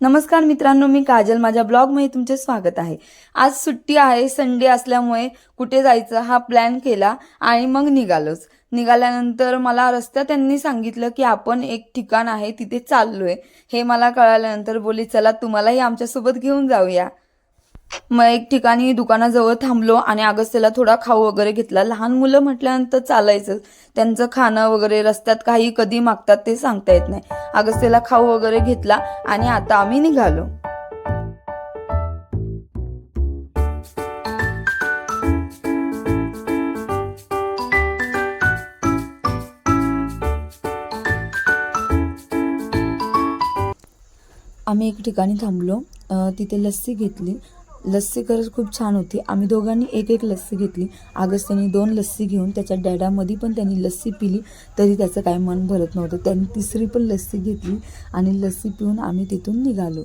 नमस्कार मित्रांनो मी काजल. माझ्या ब्लॉगमध्ये तुमचे स्वागत आहे. आज सुट्टी आहे संडे असल्यामुळे कुठे जायचं हा प्लॅन केला आणि मग निघालोच. निघाल्यानंतर मला रस्त्यात त्यांनी सांगितलं की आपण एक ठिकाण आहे तिथे चाललोय. हे मला कळाल्यानंतर बोले चला तुम्हालाही आमच्यासोबत घेऊन जाऊया. मग एक ठिकाणी दुकानाजवळ थांबलो आणि अगस्त्याला थोडा खाऊ वगैरे घेतला. लहान मुलं म्हटल्यानंतर चालायचं. त्यांचं खाणं वगैरे रस्त्यात काही कधी मागतात ते सांगता येत नाही. अगस्त्याला खाऊ वगैरे घेतला आणि आता आम्ही निघालो. आम्ही एक ठिकाणी थांबलो. तिथे लस्सी घेतली. लस्सी खरंच खूप छान होती. आम्ही दोघांनी एक एक लस्सी घेतली. अगस्त्याने दोन लस्सी घेऊन त्याच्या डॅडामध्ये पण त्यांनी लस्सी पिली तरी त्याचं काय मन भरत नव्हतं. त्यांनी तिसरी पण लस्सी घेतली आणि लस्सी पिऊन आम्ही तिथून निघालो.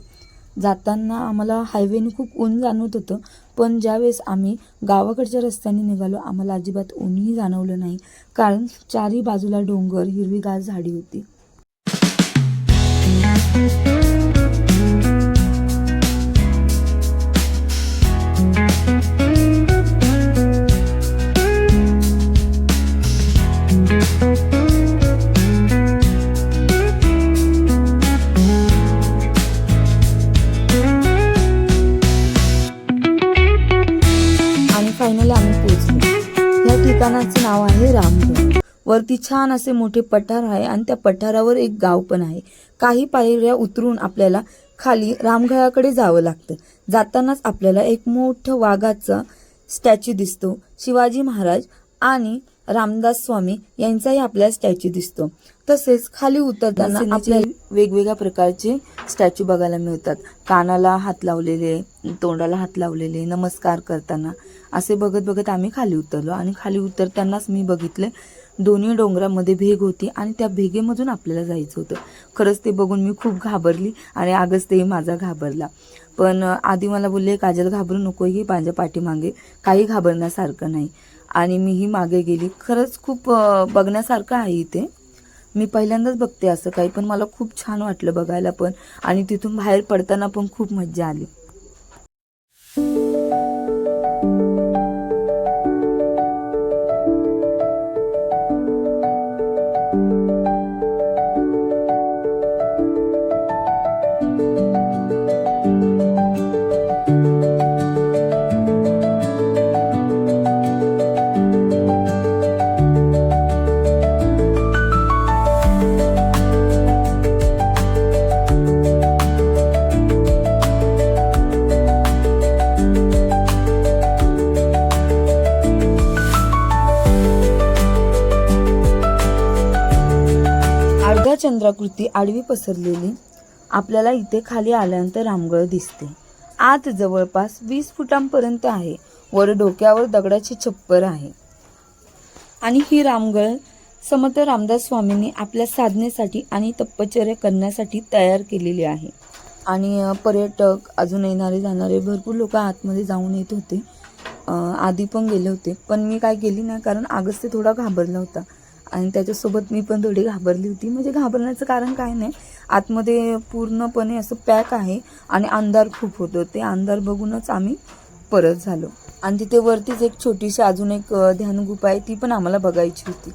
जाताना आम्हाला हायवेने खूप ऊन जाणवत होतं पण ज्यावेळेस आम्ही गावाकडच्या रस्त्याने निघालो आम्हाला अजिबात ऊनही जाणवलं नाही कारण चारही बाजूला डोंगर हिरवीगार झाडी होती. ठिकाणाचं नाव आहे रामगड. वरती छान असे मोठे पठार आहे आणि त्या पठारावर एक गाव पण आहे. काही पायऱ्या उतरून आपल्याला खाली रामगडाकडे जावं लागतं. जातानाच आपल्याला एक मोठं वाघाचा स्टॅच्यू दिसतो. शिवाजी महाराज आणि रामदास स्वामी यांचाही आपल्याला स्टॅच्यू दिसतो. तसेच खाली उतरताना आपल्याला वेगवेगळ्या प्रकारचे स्टॅच्यू बघायला मिळतात. कानाला हात लावलेले तोंडाला हात लावलेले नमस्कार करताना असे बघत बघत आम्ही खाली उतरलो आणि खाली उतरतानाच मी बघितले दोन्ही डोंगरामध्ये भेग होती आणि त्या भेगेमधून आपल्याला जायचं होतं. खरंच ते बघून मी खूप घाबरली आणि आगच तेही माझा घाबरला. पण आधी मला बोलले काजल घाबरू नको ही माझ्या पाठीमागे काही घाबरण्यासारखं नाही. आणि मीही मागे गेली. खरंच खूप बघण्यासारखं आहे इथे. मी पहिल्यांदाच बघते असं काही पण मला खूप छान वाटलं बघायला पण. आणि तिथून बाहेर पडताना पण खूप मज्जा आली. चंद्राकृती आडवी पसरलेली आपल्याला इथे खाली आल्यानंतर रामगळ दिसते. आत जवळपास वीस फुटांपर्यंत आहे. वर डोक्यावर दगडाची छप्पर आहे. आणि ही रामगळ समर्थ रामदास स्वामींनी आपल्या साधनेसाठी आणि तपश्चर्या करण्यासाठी तयार केलेली आहे. आणि पर्यटक अजून येणारे जाणारे भरपूर लोक आतमध्ये जाऊन येत होते. आधी पण गेले होते. पण मी काय गेली नाही कारण अगस्त्य थोडा घाबरला होता. आणि त्याच्यासोबत मी पण थोडी घाबरली होती. म्हणजे घाबरण्याचं कारण काय नाही आतमध्ये पूर्णपणे असं पॅक आहे आणि अंधार खूप होतं ते अंधार बघूनच आम्ही परत झालो. आणि तिथे वरतीच एक छोटीशी अजून एक अ, ध्यानगुफा आहे ती पण आम्हाला बघायची होती.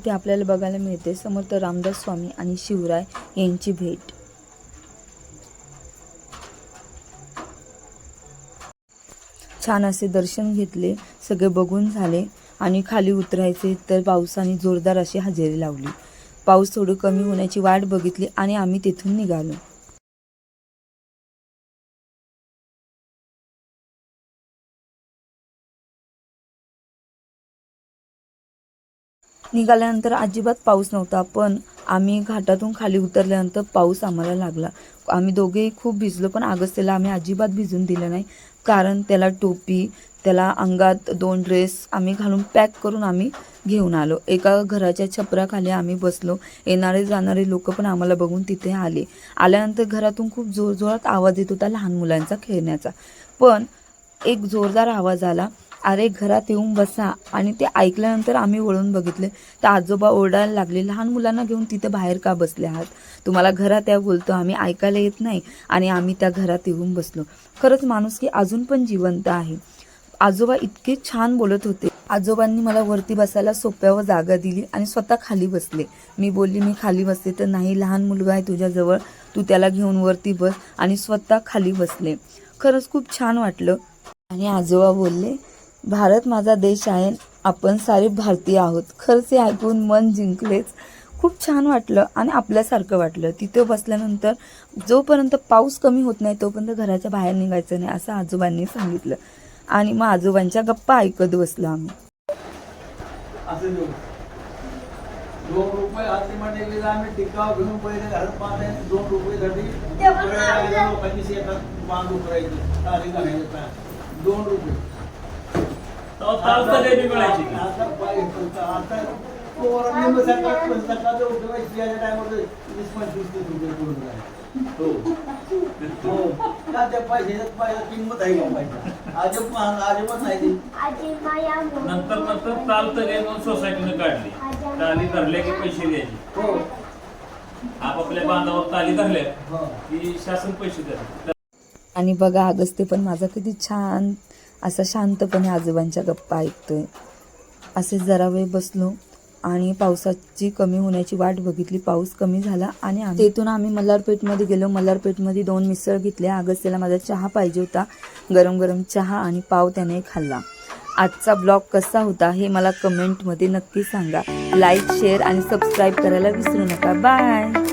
इथे आपल्याला बघायला मिळते. समर्थ रामदास स्वामी आणि शिवराय यांची भेट. छान असे दर्शन घेतले. सगळे बघून झाले आणि खाली उतरायचे तर पावसाने जोरदार अशी हजेरी लावली. पाऊस थोडं कमी होण्याची वाट बघितली आणि आम्ही तिथून निघालो. निघाल्यानंतर अजिबात पाऊस नव्हता पण आम्ही घाटातून खाली उतरल्यानंतर पाऊस आम्हाला लागला. आम्ही दोघेही खूप भिजलो पण अगस्त्यला आम्ही अजिबात भिजून दिलं नाही. कारण त्याला टोपी त्याला अंगात दोन ड्रेस आम्ही घालून पॅक करून आम्ही घेऊन आलो. एका घराच्या छपराखाली आम्ही बसलो. येणारे जाणारे लोक पण आम्हाला बघून तिथे आले. आल्यानंतर घरातून खूप जोरजोरात आवाज येत होता लहान मुलांचा खेळण्याचा. पण एक जोरदार आवाज आला. अरे घरात येऊन बसा. आणि ते ऐकल्यानंतर आम्ही वळून बघितले. तर आजोबा ओरडायला लागले लहान मुलांना घेऊन तिथं बाहेर का बसले आहात? तुम्हाला घरात या बोलतो आम्ही ऐकायला येत नाही आणि आम्ही त्या घरात येऊन बसलो. खरंच माणूस की अजून पण जिवंत आहे. आजोबा इतके छान बोलत होते. आजोबांनी मला वरती बसायला सोप्यावर जागा दिली आणि स्वतः खाली बसले. मी बोलली मी खाली बसते तर नाही लहान मुलगा आहे तुझ्याजवळ. तू त्याला घेऊन वरती बस. आणि स्वतः खाली बसले. खरंच खूप छान वाटलं. आणि आजोबा बोलले भारत माझा देश आहे आपण सारे भारतीय आहोत. खरंच हे ऐकून मन जिंकलेच. खूप छान वाटलं आणि आपल्यासारखं वाटलं. तिथे बसल्यानंतर जोपर्यंत पाऊस कमी होत नाही तोपर्यंत घराच्या बाहेर निघायचं नाही असं आजोबांनी सांगितलं. आणि मग आजोबांच्या गप्पा ऐकत बसलो आम्ही. दोन रुपये हाती मध्ये आम्ही टिकाव घेऊन पहिले घरात बांधायचे दोन रुपये साठी लोकांची शेतात बांध उतरायची तारी घालायचं. काय. दोन रुपये. देवी मिळायची. आता पोरांनी सकाळचं उठवायची याच्या वीस पंचवीस तीस रुपये करून जायचे. हो. हो. का त्या पैशाच्या पाहिजे किंमत आहे का अजब नाही नंतर नंतर ताल तरी म्हणून सोसायटीनं काढली. ताली धरल्या की पैसे द्यायचे. हो. आपापल्या बांधावर ताली धरल्या हो. की शासन पैसे द्यायचे आणि बघा अगस्ते पण माझा किती छान असा शांतपणे आजोबांच्या गप्पा ऐकतोय. असे जरा वेळ बसलो आणि पावसाची कमी होण्याची वाट बघितली. पाऊस कमी झाला आणि तेथून आम्ही मल्हारपेठमध्ये गेलो. मल्हारपेठमध्ये दोन मिसळ घेतल्या अगस्तेला माझा चहा पाहिजे होता. गरम गरम चहा आणि पाव त्याने खाल्ला. आजचा ब्लॉग कसा होता हे मला कमेंटमध्ये नक्की सांगा. लाईक शेअर आणि सबस्क्राईब करायला विसरू नका. बाय!